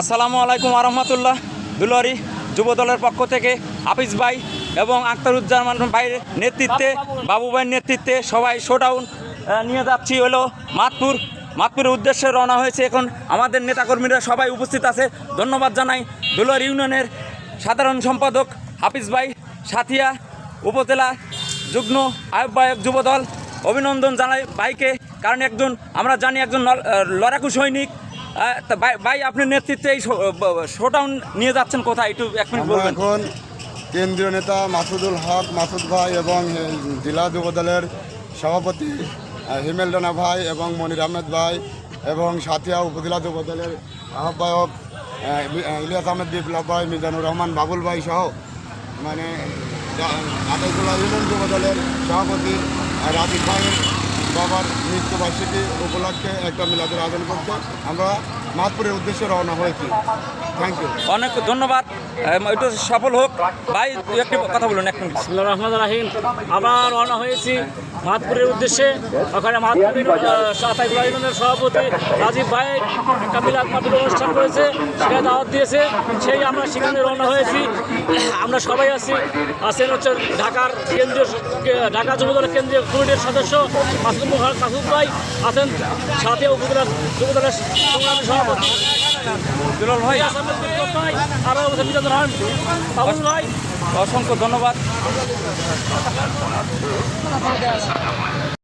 আসসালামু আলাইকুম আরহামতুল্লাহ। দুলারি যুব দলের পক্ষ থেকে হাফিজ ভাই এবং আখতারুজ্জামান ভাইয়ের নেতৃত্বে, বাবু ভাইয়ের নেতৃত্বে সবাই শোডাউন নিয়ে যাচ্ছি হলো মাতপুর। মাতপুরের উদ্দেশ্যে রওনা হয়েছে এখন আমাদের নেতাকর্মীরা সবাই উপস্থিত আছে। ধন্যবাদ জানাই দুলার ইউনিয়নের সাধারণ সম্পাদক হাফিজ ভাই, সাথিয়া, উপজেলা যুগ্ম আহ্বায়ক যুবদল। অভিনন্দন জানাই ভাইকে, কারণ একজন, আমরা জানি একজন লড়াকু সৈনিক। ভাই ভাই আপনার নেতৃত্বে এই শোটাউন নিয়ে যাচ্ছেন কোথায়? একটু এক মিনিট বলবেন। এখন কেন্দ্রীয় নেতা মাসুদুল হক মাসুদ ভাই এবং জেলা যুবদলের সভাপতি হিমেল ডানা ভাই এবং মনির আহমেদ ভাই এবং সাথিয়া উপজেলা যুবদলের আহ্বায়ক ইলিয়াস আহমেদ বিপ্লব ভাই মিজানুর রহমান বাবুল ভাই সহ মানে আঠাইজোলা ইউনিয়ন যুবদলের সভাপতি রাজীব ভাইয়ের বাবার মৃত্যুবার্ষিকী উপলক্ষে একটা মিলাদের আয়োজন করতে আমরা মাতপুরের উদ্দেশ্যে রওনা হয়েছি। থ্যাংক ইউ অনেক ধন্যবাদ। একটু সফল হোক। ভাই দুই একটি কথা বলুন এক মিনিট। রহমান রাহিম। আবার রওনা হয়েছি মাতপুরের উদ্দেশ্যে। ওখানে মাতপুরের সাতাই ইউনিয়নের সভাপতি রাজীব ভাই একটা মিলাদ মাতপুর অনুষ্ঠান করেছে। সেখানে দাওয়াত দিয়েছে। সেই আমরা সেখানে রওনা হয়েছি। আমরা সবাই আছি। আছেন হচ্ছে ঢাকার কেন্দ্রীয় ঢাকা যুবদলের কেন্দ্রীয় কমিটির সদস্য মাসুদ মোহাম্মদ ভাই আছেন সাথে উপজেলা উপজেলা সংগ্রামী সভাপতি। দুলাল ভাই। আরও রহমান বাবুল ভাই। অসংখ্য ধন্যবাদ।